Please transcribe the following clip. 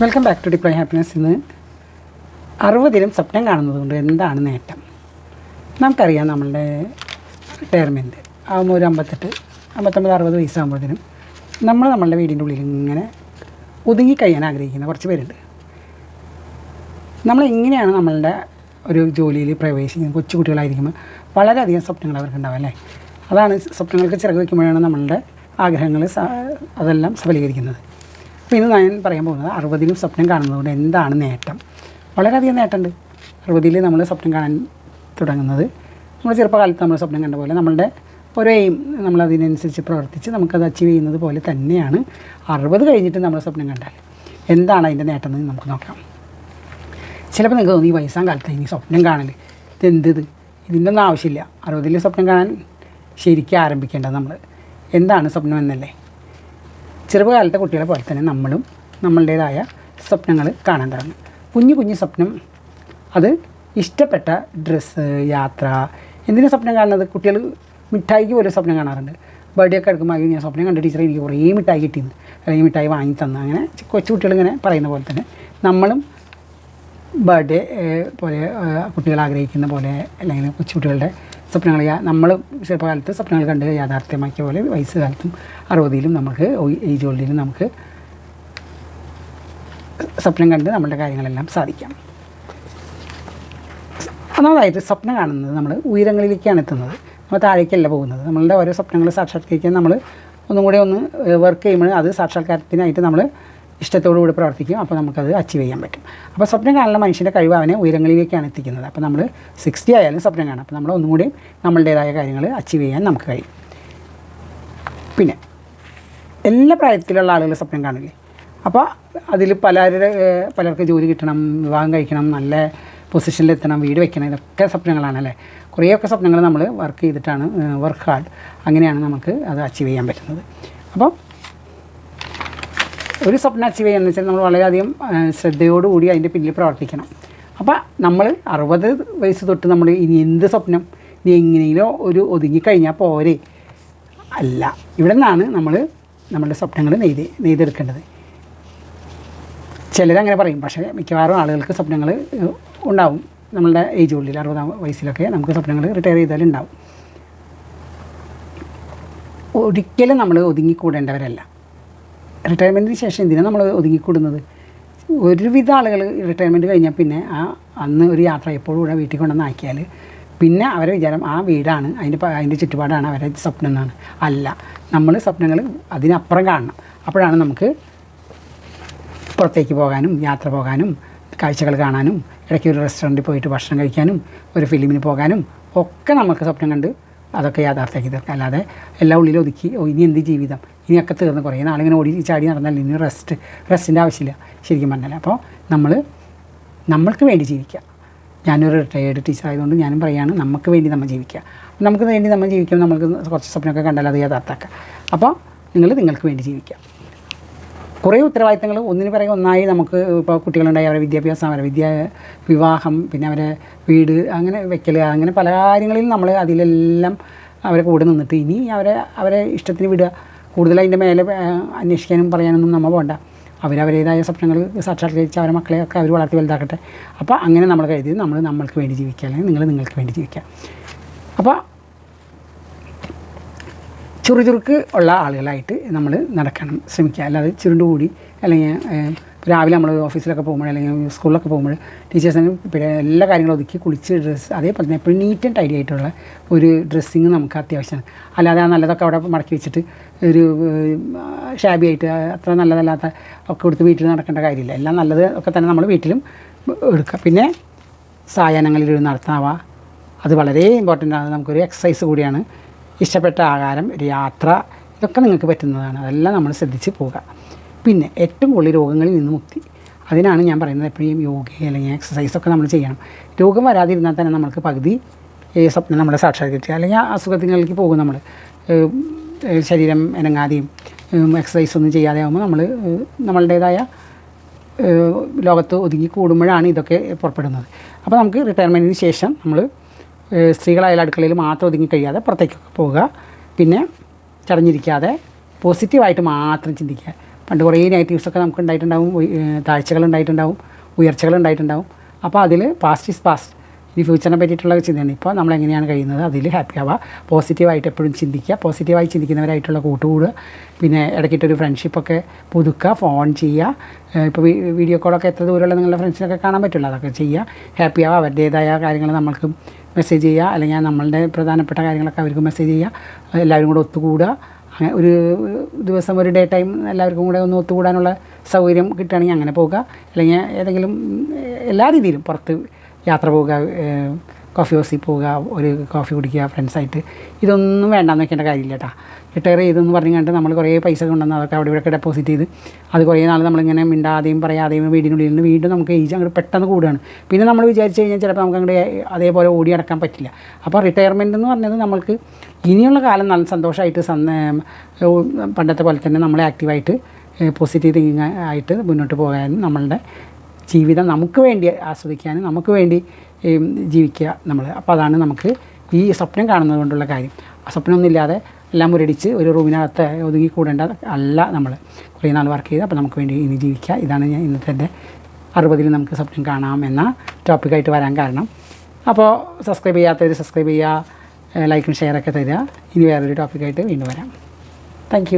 Welcome back to deploy happiness ഇന്ന് അറുപതിലും സ്വപ്നം കാണുന്നത് കൊണ്ട് എന്താണ് നേട്ടം? നമുക്കറിയാം നമ്മളുടെ റിട്ടയർമെന്റ് ആകുമ്പോൾ ഒരു അമ്പത്തെട്ട് അമ്പത്തൊമ്പത് അറുപത് വയസ്സാകുമ്പോഴത്തേനും നമ്മൾ നമ്മളുടെ വീടിന്റെ ഉള്ളിൽ ഇങ്ങനെ ഒതുങ്ങി കഴിയാൻ ആഗ്രഹിക്കുന്ന കുറച്ച് പേരുണ്ട്. നമ്മൾ എങ്ങനെയാണ് നമ്മളുടെ ഒരു ജോലിയിൽ പ്രവേശിക്കുന്നത് കൊച്ചു കുട്ടികളായിരിക്കുമ്പോൾ വളരെയധികം സ്വപ്നങ്ങൾ അവർക്ക് ഉണ്ടാവും അല്ലേ? അതാണ് സ്വപ്നങ്ങൾക്ക് ചിറക് വയ്ക്കുമ്പോഴാണ് നമ്മളുടെ ആഗ്രഹങ്ങൾ അതെല്ലാം സഫലീകരിക്കുന്നത്. അപ്പോൾ ഇന്ന് ഞാൻ പറയാൻ പോകുന്നത് അറുപതിലും സ്വപ്നം കാണുന്നതുകൊണ്ട് എന്താണ് നേട്ടം? വളരെയധികം നേട്ടമുണ്ട്. അറുപതിൽ നമ്മൾ സ്വപ്നം കാണാൻ തുടങ്ങുന്നത്. നമ്മൾ ചെറുപ്പകാലത്ത് നമ്മൾ സ്വപ്നം കണ്ട പോലെ നമ്മളുടെ ഓരോ എയിം നമ്മളതിനനുസരിച്ച് പ്രവർത്തിച്ച് നമുക്കത് അച്ചീവ് ചെയ്യുന്നത് പോലെ തന്നെയാണ് അറുപത് കഴിഞ്ഞിട്ട് നമ്മൾ സ്വപ്നം കണ്ടാൽ എന്താണ് അതിന്റെ നേട്ടം എന്ന് നമുക്ക് നോക്കാം. ചിലപ്പോൾ നിങ്ങൾക്ക് തോന്നി വയസ്സാം കാലത്ത് ഇനി സ്വപ്നം കാണൽ ഇതെന്ത് ഇത്? ഇതിന്റെ ഒന്നും ആവശ്യമില്ല. അറുപതിൽ സ്വപ്നം കാണാൻ ശരിക്കും ആരംഭിക്കേണ്ടത് നമ്മൾ എന്താണ് സ്വപ്നം എന്നല്ലേ? ചെറുപ്പകാലത്തെ കുട്ടികളെ പോലെ തന്നെ നമ്മളും നമ്മളുടേതായ സ്വപ്നങ്ങൾ കാണാൻ തുടങ്ങും. കുഞ്ഞു കുഞ്ഞു സ്വപ്നം അത് ഇഷ്ടപ്പെട്ട ഡ്രസ്സ് യാത്ര എന്തിനാ സ്വപ്നം കാണുന്നത്? കുട്ടികൾ മിഠായിക്ക് പോലും സ്വപ്നം കാണാറുണ്ട്. ബർത്ത്ഡേ ഒക്കെ എടുക്കുമ്പോൾ "അയ്യോ, ഞാൻ സ്വപ്നം കണ്ട ടീച്ചറെ എനിക്ക് കുറേ മിഠായി കിട്ടിയെന്ന് അല്ലെങ്കിൽ മിഠായി വാങ്ങി തന്നു. അങ്ങനെ കൊച്ചു കുട്ടികൾ ഇങ്ങനെ പറയുന്ന പോലെ തന്നെ നമ്മളും ബർത്ത്ഡേ പോലെ കുട്ടികൾ ആഗ്രഹിക്കുന്ന പോലെ അല്ലെങ്കിൽ കൊച്ചുകുട്ടികളുടെ സ്വപ്നങ്ങൾ നമ്മൾ ചെറുപ്പകാലത്ത് സ്വപ്നങ്ങൾ കണ്ട് യാഥാർത്ഥ്യമാക്കിയ പോലെ വയസ്സ് കാലത്തും അറുപതിലും നമുക്ക് ഏജ് ഓൾഡിലും നമുക്ക് സ്വപ്നം കണ്ട് നമ്മളുടെ കാര്യങ്ങളെല്ലാം സാധിക്കാം. ഒന്നാമതായിട്ട് സ്വപ്നം കാണുന്നത് നമ്മൾ ഉയരങ്ങളിലേക്കാണ് എത്തുന്നത്. നമ്മൾ താഴേക്കല്ല പോകുന്നത്. നമ്മളുടെ ഓരോ സ്വപ്നങ്ങൾ സാക്ഷാത്കരിക്കാൻ നമ്മൾ ഒന്നും കൂടെ ഒന്ന് വർക്ക് ചെയ്യുമ്പോൾ അത് സാക്ഷാത്കാരത്തിനായിട്ട് നമ്മൾ ഇഷ്ടത്തോടുകൂടി പ്രവർത്തിക്കും. അപ്പോൾ നമുക്കത് അച്ചീവ് ചെയ്യാൻ പറ്റും. അപ്പോൾ സ്വപ്നം കാണുന്ന മനുഷ്യന്റെ കഴിവ് അവനെ ഉയരങ്ങളിലേക്കാണ് എത്തിക്കുന്നത്. അപ്പോൾ നമ്മൾ സിക്സ്റ്റി ആയാലും സ്വപ്നം കാണാം. അപ്പോൾ നമ്മൾ ഒന്നുകൂടി നമ്മളുടേതായ കാര്യങ്ങൾ അച്ചീവ് ചെയ്യാൻ നമുക്ക് കഴിയും. പിന്നെ എല്ലാ പ്രായത്തിലുള്ള ആളുകൾ സ്വപ്നം കാണില്ലേ? അപ്പോൾ അതിൽ പലരുടെ പലർക്ക് ജോലി കിട്ടണം വിവാഹം കഴിക്കണം നല്ല പൊസിഷനിലെത്തണം വീട് വയ്ക്കണം ഇതൊക്കെ സ്വപ്നങ്ങളാണ് അല്ലേ? കുറേയൊക്കെ സ്വപ്നങ്ങൾ നമ്മൾ വർക്ക് ചെയ്തിട്ടാണ് വർക്ക് ഹാർഡ് അങ്ങനെയാണ് നമുക്ക് അത് അച്ചീവ് ചെയ്യാൻ പറ്റുന്നത്. അപ്പോൾ ഒരു സ്വപ്നം അച്ചീവ് ചെയ്യുന്നത് വെച്ചാൽ നമ്മൾ വളരെയധികം ശ്രദ്ധയോടുകൂടി അതിന്റെ പിന്നിൽ പ്രവർത്തിക്കണം. അപ്പോൾ നമ്മൾ അറുപത് വയസ്സ് തൊട്ട് നമ്മൾ ഇനി എന്ത് സ്വപ്നം ഇനി എങ്ങനെയെങ്കിലും ഒരു ഒതുങ്ങിക്കഴിഞ്ഞാൽ പോരെ. അല്ല ഇവിടെ നിന്നാണ് നമ്മൾ നമ്മുടെ സ്വപ്നങ്ങൾ നെയ്ത് നെയ്തെടുക്കേണ്ടത്. ചിലരങ്ങനെ പറയും പക്ഷേ മിക്കവാറും ആളുകൾക്ക് സ്വപ്നങ്ങൾ ഉണ്ടാവും. നമ്മളുടെ ഏജ് ഉള്ളിൽ അറുപതാം വയസ്സിലൊക്കെ നമുക്ക് സ്വപ്നങ്ങൾ റിട്ടയർ ചെയ്താലുണ്ടാവും. ഒരിക്കലും നമ്മൾ ഒതുങ്ങിക്കൂടേണ്ടവരല്ല. റിട്ടയർമെന്റിന് ശേഷം എന്തിനാണ് നമ്മൾ ഒതുങ്ങിക്കൂടുന്നത്? ഒരുവിധ ആളുകൾ റിട്ടയർമെന്റ് കഴിഞ്ഞാൽ പിന്നെ ആ അന്ന് ഒരു യാത്ര എപ്പോഴും കൂടെ വീട്ടിൽ കൊണ്ടുവന്ന് ആക്കിയാൽ പിന്നെ അവരെ വിചാരം ആ വീടാണ് അതിന്റെ അതിന്റെ ചുറ്റുപാടാണ് അവരെ സ്വപ്നം എന്നാണ്. അല്ല നമ്മൾ സ്വപ്നങ്ങൾ അതിനപ്പുറം കാണണം. അപ്പോഴാണ് നമുക്ക് പുറത്തേക്ക് പോകാനും യാത്ര പോകാനും കാഴ്ചകൾ കാണാനും ഇടയ്ക്ക് ഒരു റെസ്റ്റോറന്റിൽ പോയിട്ട് ഭക്ഷണം കഴിക്കാനും ഒരു ഫിലിമിന് പോകാനും ഒക്കെ നമുക്ക് സ്വപ്നം കണ്ട് അതൊക്കെ യാഥാർത്ഥ്യമാക്കി തീർക്കാം. അല്ലാതെ എല്ലാം ഉള്ളിൽ ഒതുക്കി ഇനി എന്ത് ജീവിതം? ഇനി ഇനിയൊക്കെ തീർന്ന് കുറേ നാളിങ്ങനെ ഓടി ചാടി നടന്നാൽ ഇനി റെസ്റ്റ് റെസ്റ്റിന്റെ ആവശ്യമില്ല. ശരിക്കും പറഞ്ഞാൽ അപ്പോൾ നമ്മൾ നമ്മൾക്ക് വേണ്ടി ജീവിക്കുക. ഞാനൊരു റിട്ടയേർഡ് ടീച്ചർ ആയതുകൊണ്ട് ഞാനും പറയുകയാണ് നമുക്ക് വേണ്ടി നമ്മൾ ജീവിക്കുക. നമുക്ക് വേണ്ടി നമ്മൾ ജീവിക്കുമ്പോൾ നമ്മൾക്ക് കുറച്ച് സ്വപ്നമൊക്കെ കണ്ടാൽ അത് യാഥാർത്ഥ്യമാക്കുക അപ്പോൾ നിങ്ങൾ നിങ്ങൾക്ക് വേണ്ടി ജീവിക്കുക. കുറേ ഉത്തരവാദിത്തങ്ങൾ ഒന്നിന് പിറകെ ഒന്നായി നമുക്ക് ഇപ്പോൾ കുട്ടികളുണ്ടായി അവരുടെ വിദ്യാഭ്യാസം അവരുടെ വിദ്യ വിവാഹം പിന്നെ അവരെ വീട് അങ്ങനെ വെക്കൽ അങ്ങനെ പല കാര്യങ്ങളിൽ നമ്മൾ അതിലെല്ലാം അവരെ കൂടെ നിന്നിട്ട് ഇനി അവരെ അവരെ ഇഷ്ടത്തിന് വിടുക. കൂടുതൽ അതിന്റെ മേലെ അന്വേഷിക്കാനും പറയാനൊന്നും നമ്മൾ പോകണ്ട അവരവരുടേതായ സ്വപ്നങ്ങൾ സാക്ഷാത്കരിച്ച് അവരെ മക്കളെയൊക്കെ അവർ വളർത്തി വലുതാക്കട്ടെ. അപ്പോൾ അങ്ങനെ നമ്മൾ കരുതി നമ്മൾ നമ്മൾക്ക് വേണ്ടി ജീവിക്കുക അല്ലെങ്കിൽ നിങ്ങൾ നിങ്ങൾക്ക് വേണ്ടി ജീവിക്കുക. അപ്പോൾ ചുറുചുറുക്ക് ഉള്ള ആളുകളായിട്ട് നമ്മൾ നടക്കണം ശ്രമിക്കുക. അല്ലാതെ ചുരുണ്ട് കൂടി അല്ലെങ്കിൽ രാവിലെ നമ്മൾ ഓഫീസിലൊക്കെ പോകുമ്പോൾ അല്ലെങ്കിൽ സ്കൂളിലൊക്കെ പോകുമ്പോൾ ടീച്ചേഴ്സിന് പിന്നെ എല്ലാ കാര്യങ്ങളും ഒതുക്കി കുളിച്ച് ഡ്രസ്സ് അതേപോലെ തന്നെ എപ്പോഴും നീറ്റ് ആൻഡ് ടൈഡി ആയിട്ടുള്ള ഒരു ഡ്രസ്സിങ് നമുക്ക് അത്യാവശ്യമാണ്. അല്ലാതെ ആ നല്ലതൊക്കെ അവിടെ മടക്കി വെച്ചിട്ട് ഒരു ഷാബി ആയിട്ട് അത്ര നല്ലതല്ലാത്ത ഒക്കെ കൊടുത്ത് വീട്ടിൽ നടക്കേണ്ട കാര്യമില്ല. എല്ലാം നല്ലത് ഒക്കെ തന്നെ നമ്മൾ വീട്ടിലും എടുക്കുക. പിന്നെ സായാഹ്നങ്ങളിൽ ഒരു നടത്താവ അത് വളരെ ഇമ്പോർട്ടന്റ് ആണ്. നമുക്കൊരു എക്സസൈസ് കൂടിയാണ്. ഇഷ്ടപ്പെട്ട ആഹാരം ഒരു യാത്ര ഇതൊക്കെ നിങ്ങൾക്ക് പറ്റുന്നതാണ്. അതെല്ലാം നമ്മൾ ശ്രദ്ധിച്ച് പോവുക. പിന്നെ ഏറ്റവും കൂടുതൽ രോഗങ്ങളിൽ നിന്ന് മുക്തി. അതിനാണ് ഞാൻ പറയുന്നത് എപ്പോഴും യോഗ അല്ലെങ്കിൽ എക്സസൈസൊക്കെ നമ്മൾ ചെയ്യണം. രോഗം വരാതിരുന്നാൽ തന്നെ നമുക്ക് പകുതി ഈ സ്വപ്നം നമ്മുടെ സാക്ഷാത്കരിക്കുക അല്ലെങ്കിൽ ആ അസുഖത്തിലേക്ക് പോകും നമ്മൾ. ശരീരം ഇനങ്ങാതെയും എക്സസൈസ് ഒന്നും ചെയ്യാതെ ആകുമ്പോൾ നമ്മൾ നമ്മളുടേതായ ലോകത്ത് ഒതുങ്ങി കൂടുമ്പോഴാണ് ഇതൊക്കെ പുറപ്പെടുന്നത്. അപ്പോൾ നമുക്ക് റിട്ടയർമെന്റിന് ശേഷം നമ്മൾ സ്ത്രീകളായാലും അടുക്കളയിൽ മാത്രം ഒതുങ്ങി കഴിയാതെ പുറത്തേക്കൊക്കെ പോവുക. പിന്നെ ചടഞ്ഞിരിക്കാതെ പോസിറ്റീവായിട്ട് മാത്രം ചിന്തിക്കുക. പണ്ട് കുറേ നെഗറ്റീവ്സൊക്കെ നമുക്ക് ഉണ്ടായിട്ടുണ്ടാവും. താഴ്ചകൾ ഉണ്ടായിട്ടുണ്ടാവും. ഉയർച്ചകൾ ഉണ്ടായിട്ടുണ്ടാവും. അപ്പോൾ അതിൽ പാസ്റ്റ് ഈസ് പാസ്റ്റ് ഈ ഫ്യൂച്ചറിനെ പറ്റിയിട്ടുള്ള ചിന്തയാണ്. ഇപ്പോൾ നമ്മൾ എങ്ങനെയാണ് കഴിയുന്നത്? അതിൽ ഹാപ്പി ആവുക. പോസിറ്റീവായിട്ട് എപ്പോഴും ചിന്തിക്കുക. പോസിറ്റീവായി ചിന്തിക്കുന്നവരായിട്ടുള്ള കൂട്ടുകൂടുക. പിന്നെ ഇടയ്ക്കിട്ടൊരു ഫ്രണ്ട്ഷിപ്പൊക്കെ പുതുക്കുക. ഫോൺ ചെയ്യുക. ഇപ്പോൾ വീഡിയോ കോളൊക്കെ എത്ര ദൂരമുള്ള നിങ്ങളുടെ ഫ്രണ്ട്സിനൊക്കെ കാണാൻ പറ്റുള്ളൂ. അതൊക്കെ ചെയ്യുക. ഹാപ്പി ആവുക. അവരുടേതായ കാര്യങ്ങൾ നമ്മൾക്ക് മെസ്സേജ് ചെയ്യുക. അല്ലെങ്കിൽ നമ്മളുടെ പ്രധാനപ്പെട്ട കാര്യങ്ങളൊക്കെ അവർക്ക് മെസ്സേജ് ചെയ്യുക. എല്ലാവരും കൂടെ ഒത്തുകൂടുക. അങ്ങനെ ഒരു ദിവസം ഒരു ഡേ ടൈം എല്ലാവർക്കും കൂടെ ഒന്ന് ഒത്തുകൂടാനുള്ള സൗകര്യം കിട്ടുകയാണെങ്കിൽ അങ്ങനെ പോകുക. അല്ലെങ്കിൽ ഏതെങ്കിലും എല്ലാ രീതിയിലും പുറത്ത് യാത്ര പോവുക കോഫി ഹൗസിൽ പോവുക ഒരു കോഫി കുടിക്കുക ഫ്രണ്ട്സായിട്ട് ഇതൊന്നും വേണ്ടാന്ന് വെക്കേണ്ട കാര്യമില്ല കേട്ടോ റിട്ടയർ ചെയ്തെന്ന് പറഞ്ഞു കണ്ട് നമ്മൾ കുറേ പൈസ കൊണ്ടുവന്ന് അതൊക്കെ അവിടെ ഇവിടെയൊക്കെ ഡെപ്പോസിറ്റ് ചെയ്ത് അത് കുറേ നാൾ നമ്മളിങ്ങനെ മിണ്ടാതെയും പറയാതെയും വീടിനുള്ളിൽ നിന്ന് വീണ്ടും നമുക്ക് ഏജ് അങ്ങോട്ട് പെട്ടെന്ന് കൂടുകയാണ്. പിന്നെ നമ്മൾ വിചാരിച്ചു കഴിഞ്ഞാൽ ചിലപ്പോൾ നമുക്ക് അങ്ങോട്ട് അതേപോലെ ഓടി നടക്കാൻ പറ്റില്ല. അപ്പോൾ റിട്ടയർമെന്റ് എന്ന് പറഞ്ഞത് നമ്മൾക്ക് ഇനിയുള്ള കാലം നല്ല സന്തോഷമായിട്ട് പണ്ടത്തെ പോലെ തന്നെ നമ്മൾ ആക്റ്റീവായിട്ട് പോസിറ്റീവ് തിങ്കിങ് ആയിട്ട് മുന്നോട്ട് പോകാനും നമ്മളുടെ ജീവിതം നമുക്ക് വേണ്ടി ആസ്വദിക്കാനും നമുക്ക് വേണ്ടി ജീവിക്കുക നമ്മൾ അപ്പോൾ അതാണ് നമുക്ക് ഈ സ്വപ്നം കാണുന്നത് കൊണ്ടുള്ള കാര്യം. ആ സ്വപ്നമൊന്നുമില്ലാതെ എല്ലാം മുരടിച്ച് ഒരു റൂമിനകത്ത് ഒതുങ്ങി കൂടേണ്ട അല്ല നമ്മൾ കുറേ നാൾ വർക്ക് ചെയ്ത് അപ്പോൾ നമുക്ക് വേണ്ടി ഇനി ജീവിക്കുക. ഇതാണ് ഞാൻ ഇന്നത്തെ എന്റെ അറുപതിൽ നമുക്ക് സ്വപ്നം കാണാം എന്ന ടോപ്പിക്കായിട്ട് വരാൻ കാരണം. അപ്പോൾ സബ്സ്ക്രൈബ് ചെയ്യാത്തവർ സബ്സ്ക്രൈബ് ചെയ്യുക ലൈക്കും ഷെയറൊക്കെ തരിക. ഇനി വേറൊരു ടോപ്പിക്കായിട്ട് വീണ്ടും വരാം. താങ്ക്